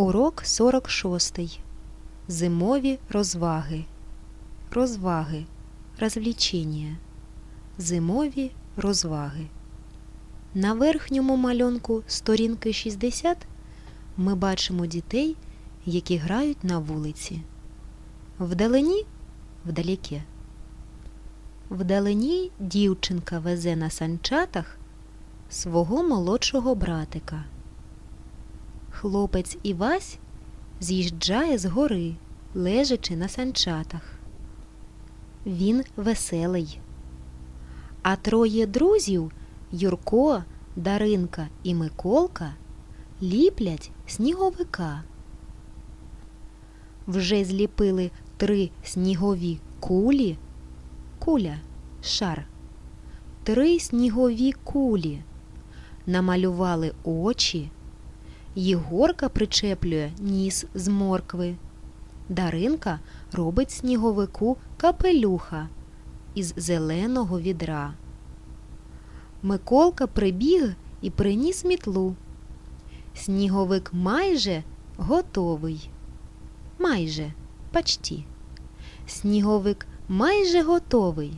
Урок 46. Зимові розваги. Розваги. Розвлічення. Зимові розваги. На верхньому малюнку сторінки 60 ми бачимо дітей, які грають на вулиці. Вдалині вдалеке. Вдалині дівчинка везе на санчатах свого молодшого братика. Хлопець Івась з'їжджає з гори, лежачи на санчатах. Він веселий. А троє друзів Юрко, Даринка і Миколка ліплять сніговика. Вже зліпили три снігові кулі, куля, шар, три снігові кулі, намалювали очі. Єгорка причеплює ніс з моркви. Даринка робить сніговику капелюха із зеленого відра. Миколка прибіг і приніс мітлу. Сніговик майже готовий. Майже почти. Сніговик майже готовий.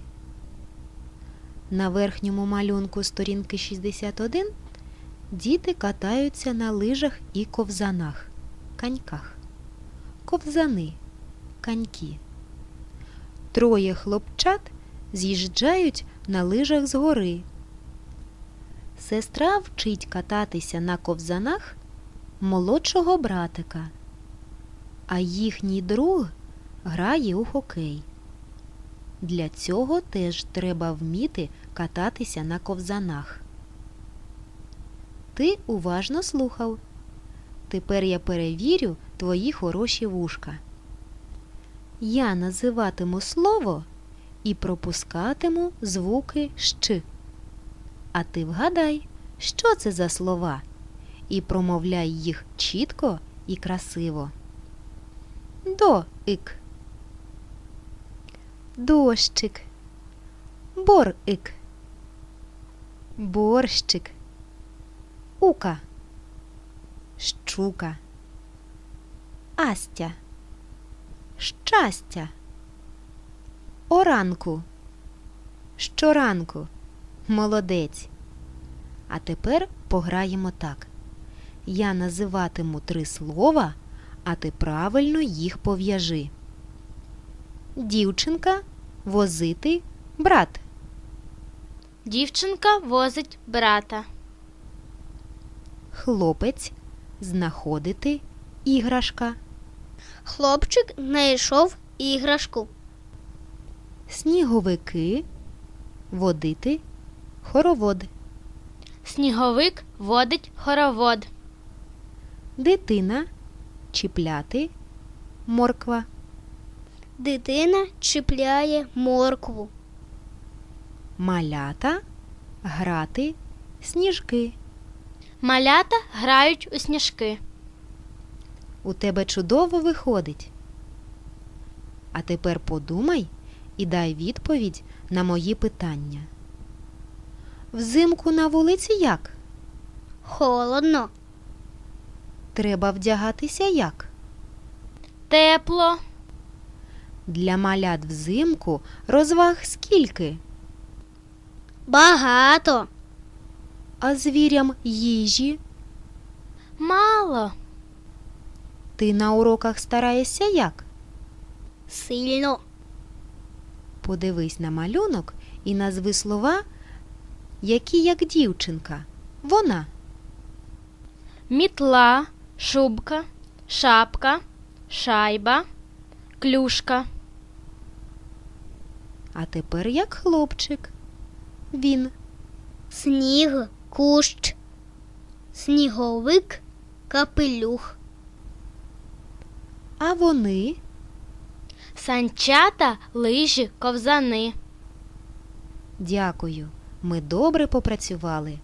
На верхньому малюнку сторінки 61 Діти катаються на лижах і ковзанах, каньках. Ковзани, каньки. Троє хлопчат з'їжджають на лижах з гори. Сестра вчить кататися на ковзанах молодшого братика, а їхній друг грає у хокей. Для цього теж треба вміти кататися на ковзанах. Ти уважно слухав. Тепер я перевірю твої хороші вушка. Я називатиму слово і пропускатиму звуки щ. А ти вгадай, що це за слова, і промовляй їх чітко і красиво. До-ик, дощик, бор-ик, борщик. Ука, щука, Астя, щастя, оранку, щоранку, молодець. А тепер пограємо так. Я називатиму три слова, а ти правильно їх пов'яжи. Дівчинка возити брат. Дівчинка возить брата. Хлопець знаходити іграшка. Хлопчик знайшов іграшку. Сніговики водити хоровод. Сніговик водить хоровод. Дитина чіпляти морква. Дитина чіпляє моркву. Малята грати сніжки. Малята грають у сніжки. У тебе чудово виходить. А тепер подумай і дай відповідь на мої питання. Взимку на вулиці як? Холодно. Треба вдягатися як? Тепло. Для малят взимку розваг скільки? Багато. А звірям їжі? Мало. Ти на уроках стараєшся як? Сильно. Подивись на малюнок і назви слова, які як дівчинка. Вона. Мітла, шубка, шапка, шайба, клюшка. А тепер як хлопчик. Він. Сніг, кущ, сніговик, капелюх. А вони Санчата, лижі, ковзани. дякую. Ми добре попрацювали.